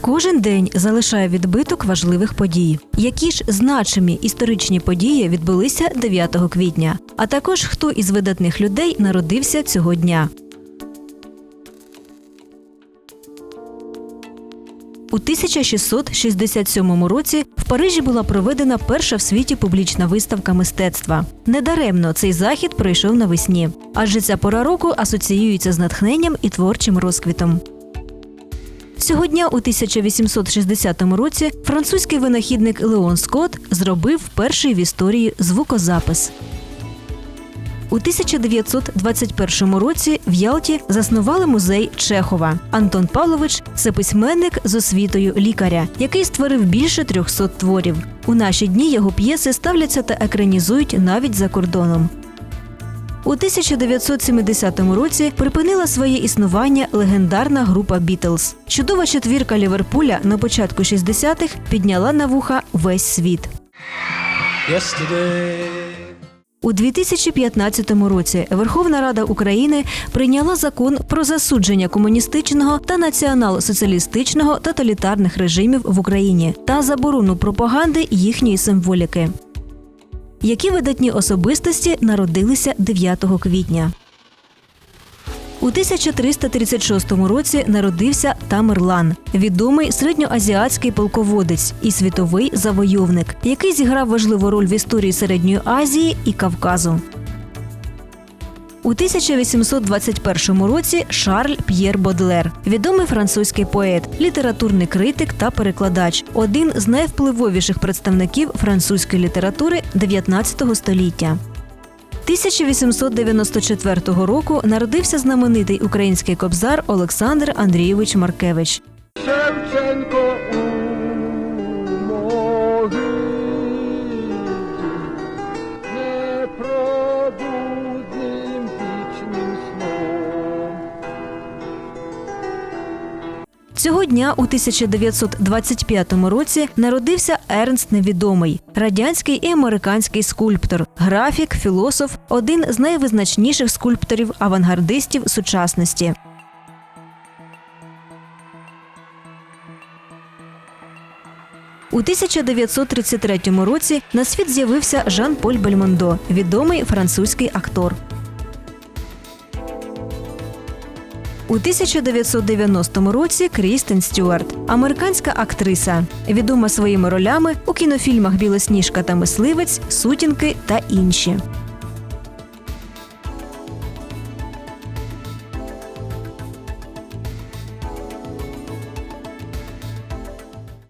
Кожен день залишає відбиток важливих подій. Які ж значимі історичні події відбулися 9 квітня, а також хто із видатних людей народився цього дня. У 1667 році в Парижі була проведена перша в світі публічна виставка мистецтва. Недаремно цей захід пройшов навесні, адже ця пора року асоціюється з натхненням і творчим розквітом. Цього дня у 1860 році французький винахідник Леон Скотт зробив перший в історії звукозапис. У 1921 році в Ялті заснували музей Чехова. Антон Павлович це письменник з освітою лікаря, який створив більше 300 творів. У наші дні його п'єси ставляться та екранізують навіть за кордоном. У 1970 році припинила своє існування легендарна група Бітлз. Чудова четвірка Ліверпуля на початку 60-х підняла на вуха весь світ. У 2015 році Верховна Рада України прийняла закон про засудження комуністичного та націонал-соціалістичного тоталітарних режимів в Україні та заборону пропаганди їхньої символіки. Які видатні особистості народилися 9 квітня? У 1336 році народився Тамерлан, відомий середньоазіатський полководець і світовий завойовник, який зіграв важливу роль в історії Середньої Азії і Кавказу. У 1821 році Шарль П'єр Бодлер, відомий французький поет, літературний критик та перекладач, один з найвпливовіших представників французької літератури 19 століття. 1894 року народився знаменитий український кобзар Олександр Андрійович Маркевич. Шевченко Цього дня у 1925 році народився Ернст Невідомий, радянський і американський скульптор, графік, філософ, один з найвизначніших скульпторів авангардистів сучасності. У 1933 році на світ з'явився Жан-Поль Бельмондо, відомий французький актор. У 1990 році Крістен Стюарт, американська актриса, відома своїми ролями у кінофільмах Білосніжка та мисливець, Сутінки та інші.